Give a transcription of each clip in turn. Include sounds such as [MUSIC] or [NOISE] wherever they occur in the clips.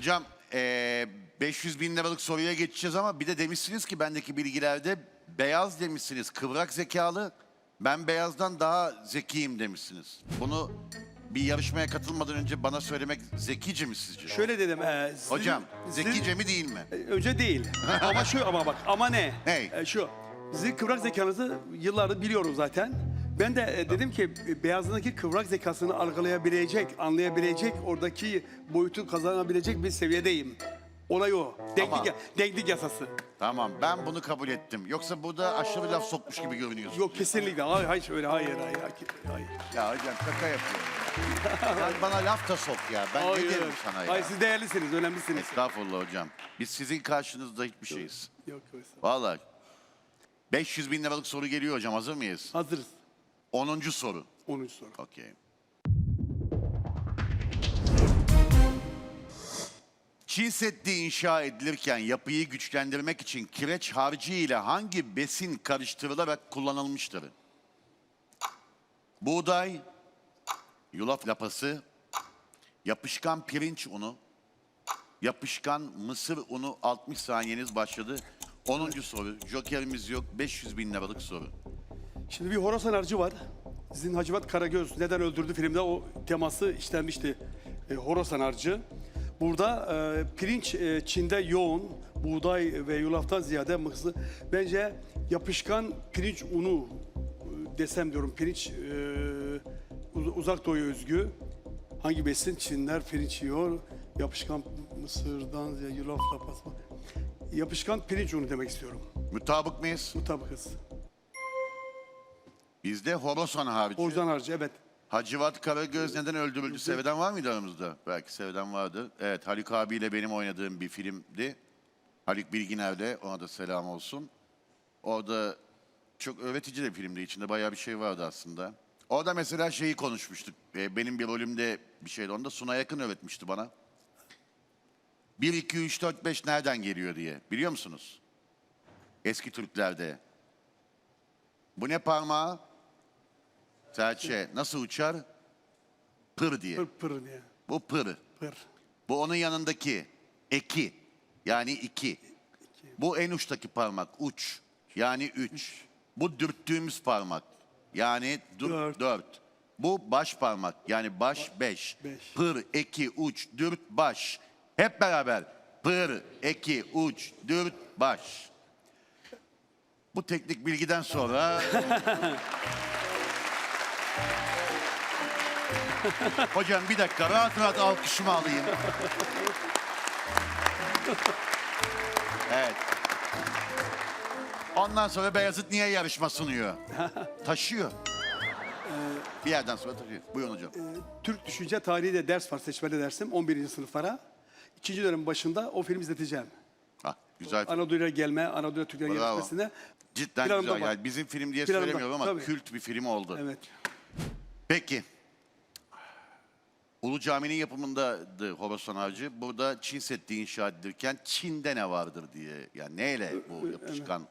Hocam eee, 500 bin liralık soruya geçeceğiz ama bir de demişsiniz ki bendeki bilgilerde beyaz demişsiniz. Kıvrak zekalı. Ben beyazdan daha zekiyim demişsiniz. Bunu bir yarışmaya katılmadan önce bana söylemek zekice mi sizce? Şöyle dedim. e, sizin- Hocam sizin- zekice mi değil mi? E, Önce değil. ama şu ama bak ama ne? Hey. E, şu. Sizin kıvrak zekanızı yıllardır biliyorum zaten. Ben de e, dedim ki e, beyazındaki kıvrak zekasını algılayabilecek, anlayabilecek, oradaki boyutu kazanabilecek bir seviyedeyim. Olay o. Denklik, Ama- ya- denklik yasası. Tamam ben bunu kabul ettim. Yoksa burada aşırı laf sokmuş gibi görünüyorsun. Yok kesinlikle. Hayır, hayır öyle. Hayır, hayır, hayır. Ya hocam şaka yapıyorum. Sen bana laf da sok ya. Ben ne Hayır, derim sana ya? Hayır siz değerlisiniz, önemlisiniz. Estağfurullah hocam. Biz sizin karşınızda hiçbir şeyiz. Yok, yok. Vallahi. 500 bin liralık soru geliyor hocam. Hazır mıyız? Hazırız. 10. soru. 13 soru. Okey. Çin Seddi inşa edilirken yapıyı güçlendirmek için kireç harcı ile hangi besin karıştırılarak kullanılmıştır? Buğday, yulaf lapası, yapışkan pirinç unu, yapışkan mısır unu 60 saniyeniz başladı. 10. soru. Jokerimiz yok. 500 bin liralık soru. Şimdi bir Horasan harcı var. Sizin Hacivat Karagöz neden öldürdü filmde o teması işlenmişti. E, Horasan harcı. Burada e, pirinç e, Çin'de yoğun, buğday ve yulaftan ziyade mısır. Bence yapışkan pirinç unu e, desem diyorum pirinç e, uz- uzak doğuya özgü. Hangi besin? Çinler pirinç yiyor. Yapışkan mısırdan ziyade yulaf lapası. Yapışkan pirinç unu demek istiyorum. Mutabık mıyız? Mutabıkız. Bizde Horasan harcı. Orijinal harcı evet. Hacivat Karagöz neden öldürüldü? Sevedan var mıydı aramızda? Belki Sevedan vardı. Evet Haluk abiyle benim oynadığım bir filmdi. Haluk Bilginer'de ona da selam olsun. Orada çok öğretici de bir filmdi. İçinde bayağı bir şey vardı aslında. Orada mesela şeyi konuşmuştuk. Ee, Benim bir rolümde bir şeydi. Onu da Suna Yakın öğretmişti bana. 1, 2, 3, 4, 5 nereden geliyor diye. Biliyor musunuz? Eski Türklerde. Bu ne parmağı? Serçe nasıl uçar? Pır diye. Pır pır diye. Bu pır. Pır. Bu onun yanındaki eki. Yani iki. Bu en uçtaki parmak uç. Yani üç. Bu dürttüğümüz parmak. Yani Dört. dört. Bu baş parmak. Yani baş beş. beş. Pır, eki, uç, dürt, baş. Hep beraber. Pır, eki, uç, dürt, baş. Bu teknik bilgiden sonra... [LAUGHS] [LAUGHS] Hocam bir dakika rahat rahat alkışımı alayım. Evet. Ondan sonra Beyazıt niye yarışma sunuyor? [LAUGHS] Taşıyor. Bir yerden sonra taşıyor. Buyurun hocam. Türk Düşünce Tarihi de ders var seçmeli dersim 11. sınıflara. İkinci dönem başında o film izleteceğim. Ah, güzel. Anadolu'ya gelme, Anadolu Türklerin Bravo. gelmesine. Cidden Planımda güzel. var. Yani bizim film diye Planımda, söylemiyorum ama tabii. kült bir film oldu. Evet. Peki. Ulu Cami'nin yapımındadı Horasan Avcı. Burada Çin Seddi inşa edilirken Çin'de ne vardır diye. Yani neyle bu yapışkan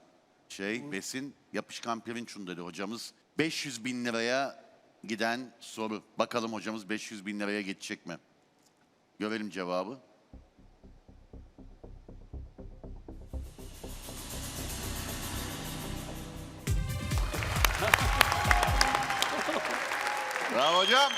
şey, besin, yapışkan pirinç unu dedi hocamız. 500 bin liraya giden soru. Bakalım hocamız 500 bin liraya geçecek mi? Görelim cevabı. [LAUGHS] Bravo hocam.